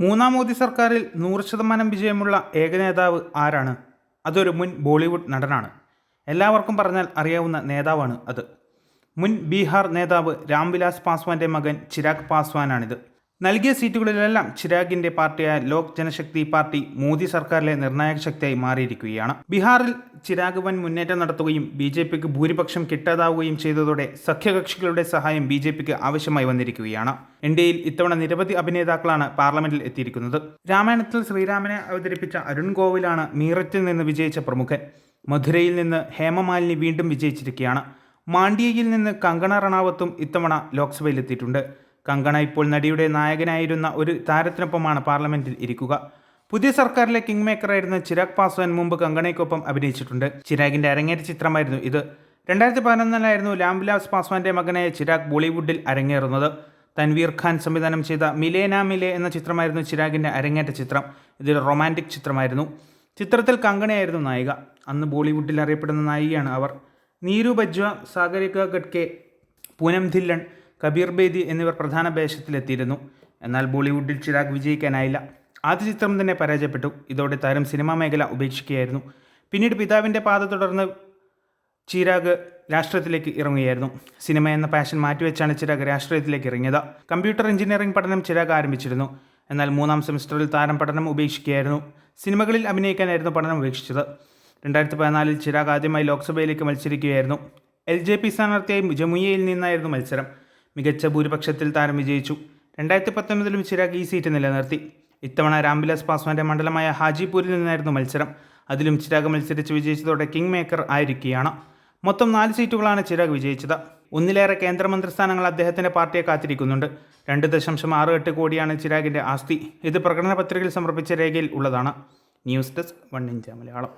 മൂന്നാം മോദി സർക്കാരിൽ നൂറ് ശതമാനം വിജയമുള്ള ഏക നേതാവ് ആരാണ്? അതൊരു മുൻ ബോളിവുഡ് നടനാണ്. എല്ലാവർക്കും പറഞ്ഞാൽ അറിയാവുന്ന നേതാവാണ് അത്. മുൻ ബീഹാർ നേതാവ് രാംവിലാസ് പാസ്വാന്റെ മകൻ ചിരാഗ് പാസ്വാനാണിത്. നൽകിയ സീറ്റുകളിലെല്ലാം ചിരാഗിന്റെ പാർട്ടിയായ ലോക് ജനശക്തി പാർട്ടി മോദി സർക്കാരിലെ നിർണായക ശക്തിയായി മാറിയിരിക്കുകയാണ്. ബീഹാറിൽ ചിരാഗ് വൻ മുന്നേറ്റം നടത്തുകയും ബി ജെ പിക്ക് ഭൂരിപക്ഷം കിട്ടാതാവുകയും ചെയ്തതോടെ സഖ്യകക്ഷികളുടെ സഹായം ബി ജെ പിക്ക് ആവശ്യമായി വന്നിരിക്കുകയാണ്. ഇന്ത്യയിൽ ഇത്തവണ നിരവധി അഭിനേതാക്കളാണ് പാർലമെന്റിൽ എത്തിയിരിക്കുന്നത്. രാമായണത്തിൽ ശ്രീരാമനെ അവതരിപ്പിച്ച അരുൺ ഗോവിലാണ് മീററ്റിൽ നിന്ന് വിജയിച്ച പ്രമുഖൻ. മധുരയിൽ നിന്ന് ഹേമമാലിനി വീണ്ടും വിജയിച്ചിരിക്കുകയാണ്. മാണ്ഡ്യയിൽ നിന്ന് കങ്കണ റണാവത്തും ഇത്തവണ ലോക്സഭയിലെത്തിയിട്ടുണ്ട്. കങ്കണ ഇപ്പോൾ നടിയുടെ നായകനായിരുന്ന ഒരു താരത്തിനൊപ്പമാണ് പാർലമെന്റിൽ ഇരിക്കുക. പുതിയ സർക്കാരിലെ കിങ് മേക്കറായിരുന്ന ചിരാഗ് പാസ്വാൻ മുമ്പ് കങ്കണയ്ക്കൊപ്പം അഭിനയിച്ചിട്ടുണ്ട്. ചിരാഗിന്റെ അരങ്ങേറ്റ ചിത്രമായിരുന്നു ഇത്. രണ്ടായിരത്തി പതിനൊന്നിലായിരുന്നു ലാംവിലാസ് പാസ്വാന്റെ മകനായ ചിരാഗ് ബോളിവുഡിൽ അരങ്ങേറുന്നത്. തൻവീർ ഖാൻ സംവിധാനം ചെയ്ത മിലേന മിലേ എന്ന ചിത്രമായിരുന്നു ചിരാഗിന്റെ അരങ്ങേറ്റ ചിത്രം. ഇതൊരു റൊമാന്റിക് ചിത്രമായിരുന്നു. ചിത്രത്തിൽ കങ്കണയായിരുന്നു നായിക. അന്ന് ബോളിവുഡിൽ അറിയപ്പെടുന്ന നായികയാണ് അവർ. നീരു ബജ്വ സാഗരിക ഗഡ്കെ പൂനം ധില്ലൺ കബീർ ബേദി എന്നിവർ പ്രധാന വേഷത്തിലെത്തിയിരുന്നു. എന്നാൽ ബോളിവുഡിൽ ചിരാഗ് വിജയിക്കാനായില്ല. ആദ്യ ചിത്രം തന്നെ പരാജയപ്പെട്ടു. ഇതോടെ താരം സിനിമാ മേഖല ഉപേക്ഷിക്കുകയായിരുന്നു. പിന്നീട് പിതാവിന്റെ പാത തുടർന്ന് ചിരാഗ് രാഷ്ട്രീയത്തിലേക്ക് ഇറങ്ങുകയായിരുന്നു. സിനിമ എന്ന പാഷൻ മാറ്റിവെച്ചാണ് ചിരാഗ് രാഷ്ട്രീയത്തിലേക്ക് ഇറങ്ങിയത്. കമ്പ്യൂട്ടർ എഞ്ചിനീയറിംഗ് പഠനം ചിരാഗ് ആരംഭിച്ചിരുന്നു. എന്നാൽ മൂന്നാം സെമസ്റ്ററിൽ താരം പഠനം ഉപേക്ഷിക്കുകയായിരുന്നു. സിനിമകളിൽ അഭിനയിക്കാനായിരുന്നു പഠനം ഉപേക്ഷിച്ചത്. രണ്ടായിരത്തി പതിനാലിൽ ചിരാഗ് ആദ്യമായി ലോക്സഭയിലേക്ക് മത്സരിക്കുകയായിരുന്നു. എൽ ജെ പി സ്ഥാനാർത്ഥിയായി ജമുയയിൽ നിന്നായിരുന്നു മത്സരം. മികച്ച ഭൂരിപക്ഷത്തിൽ താരം വിജയിച്ചു. രണ്ടായിരത്തി പത്തൊമ്പതിലും ചിരാഗ് ഈ സീറ്റ് നിലനിർത്തി. ഇത്തവണ രാംവിലാസ് പാസ്വാന്റെ മണ്ഡലമായ ഹാജിപൂരിൽ നിന്നായിരുന്നു മത്സരം. അതിലും ചിരാഗ് മത്സരിച്ച് വിജയിച്ചതോടെ കിങ് മേക്കർ ആയിരിക്കുകയാണ്. മൊത്തം നാല് സീറ്റുകളാണ് ചിരാഗ് വിജയിച്ചത്. ഒന്നിലേറെ കേന്ദ്രമന്ത്രി സ്ഥാനങ്ങൾ അദ്ദേഹത്തിന്റെ പാർട്ടിയെ കാത്തിരിക്കുന്നുണ്ട്. രണ്ട് ദശാംശം ആറ് എട്ട് കോടിയാണ് ചിരാഗിന്റെ ആസ്തി. ഇത് പ്രകടന പത്രികയിൽ സമർപ്പിച്ച രേഖയിൽ ഉള്ളതാണ്. News desk one India Malayalam.